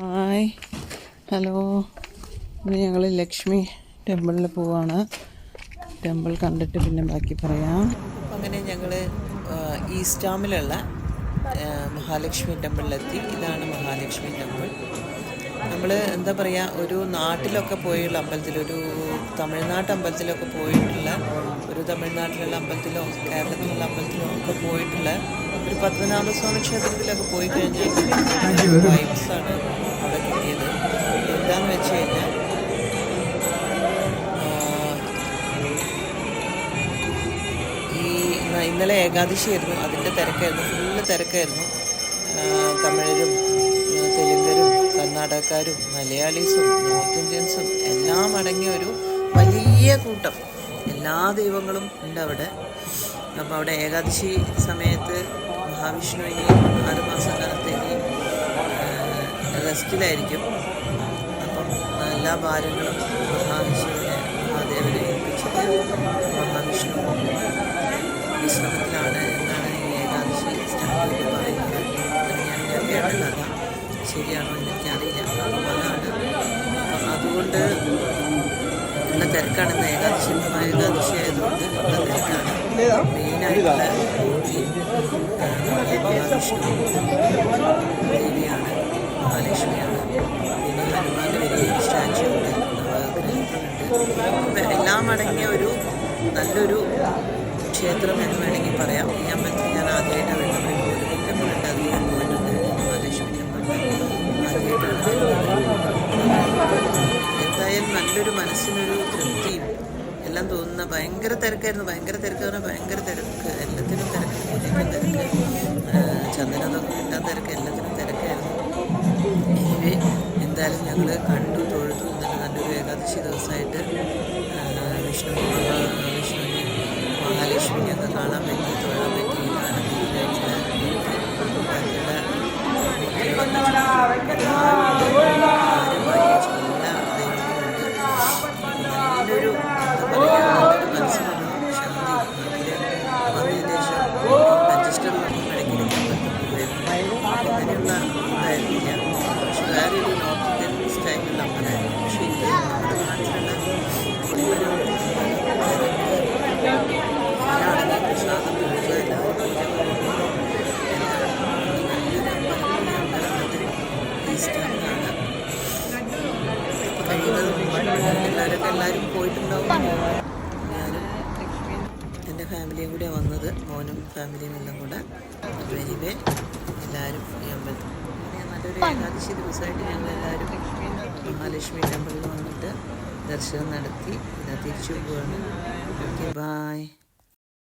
Hi. Hello. ഇന്ന് ഞങ്ങൾ ലക്ഷ്മി ടെമ്പിളിൽ പോവാണ്. ടെമ്പിൾ കണ്ടിട്ട് പിന്നെ ബാക്കി പറയാം. അങ്ങനെ ഞങ്ങൾ ഈസ്റ്റാമിലുള്ള മഹാലക്ഷ്മി ടെമ്പിളിലെത്തി. ഇതാണ് മഹാലക്ഷ്മി ടെമ്പിൾ. നമ്മൾ എന്താ പറയുക ഒരു നാട്ടിലൊക്കെ പോയുള്ള അമ്പലത്തിൽ ഒരു തമിഴ്നാട്ട് അമ്പലത്തിലൊക്കെ പോയിട്ടുള്ള ഒരു തമിഴ്നാട്ടിലുള്ള അമ്പലത്തിലോ കേരളത്തിലുള്ള അമ്പലത്തിലോ ഒക്കെ പോയിട്ടുള്ള ഒരു പത്മനാഭസ്വാമി ക്ഷേത്രത്തിലൊക്കെ പോയി കഴിഞ്ഞാൽ വൈബ്സാണ് ഇന്നലെ ഏകാദശിയായിരുന്നു. അതിന്റെ തിരക്കായിരുന്നു. ഫുള്ള് തിരക്കായിരുന്നു. തമിഴരും തെലുങ്കരും കർണാടകക്കാരും മലയാളീസും നോർത്ത് ഇന്ത്യൻസും എല്ലാം അടങ്ങിയ ഒരു വലിയ കൂട്ടം. എല്ലാ ദൈവങ്ങളും ഉണ്ട് അവിടെ. അപ്പോൾ അവിടെ ഏകാദശി സമയത്ത് മഹാവിഷ്ണു ആറ് മാസം കാലത്തേക്ക് റെസ്റ്റിലായിരിക്കും അപ്പം എല്ലാ ഭാരങ്ങളും മഹാവിഷ്ണുവിനെ അതുകൊണ്ട് ഉള്ള തിരക്കാണ് ഇന്ന് ഏകാദശി ഏകാദശി ആയതുകൊണ്ട് ഉള്ള തിരക്കാണ് മെയിനായിട്ടുള്ള മഹാവിഷ്ണു ദേവിയാണ് മഹാലക്ഷ്മിയാണ് പിന്നെ ഹനുമാന്റെ വലിയ സ്റ്റാച്ചു ഉണ്ട് നവഗ്രഹങ്ങളുണ്ട് എല്ലാം അടങ്ങിയ ഒരു നല്ലൊരു ക്ഷേത്രം എന്ന് വേണമെങ്കിൽ പറയാം ഈ അമ്പലത്തിൽ മനസ്സിനൊരു തൃപ്തിയും എല്ലാം തോന്നുന്ന ഭയങ്കര തിരക്കായിരുന്നു. ഭയങ്കര തിരക്ക് പറഞ്ഞാൽ ഭയങ്കര തിരക്ക്. എല്ലാത്തിനും തിരക്ക്. പൂജയ്ക്കും തിരക്ക്. ചന്ദനതൊക്കെ കിട്ടാൻ തിരക്ക്. എല്ലാത്തിനും തിരക്കായിരുന്നു. എനിവേ എന്തായാലും ഞങ്ങൾ കണ്ടു തൊഴുതു ഇന്നലെ നല്ലൊരു ഏകാദശി ദിവസമായിട്ട് വിഷ്ണു വിഷ്ണുവിനെ മഹാലക്ഷ്മിനെയൊക്കെ കാണാൻ പറ്റി തൊഴാൻ പറ്റി അങ്ങനെയുള്ള ഇതായിരുന്നില്ല പക്ഷെ വേറെ ഒരു അടങ്ങിയ പ്രസാദം പൂജ എല്ലാവരും പോയിട്ടുണ്ടാവും ഞാനും എന്റെ ഫാമിലിയും കൂടെ വന്നത്. മോനും ഫാമിലിയും എല്ലാം കൂടെ. വെരി എനിവേ എല്ലാവരും ഈ അമ്പലത്തിൽ നല്ലൊരു ഏകാദശി ദിവസമായിട്ട് ഞങ്ങൾ എല്ലാവരും മഹാലക്ഷ്മി ടെമ്പിളിൽ വന്നിട്ട് ദർശനം നടത്തി. തിരിച്ചു പോവുകയാണ് ഓക്കെ ബായ്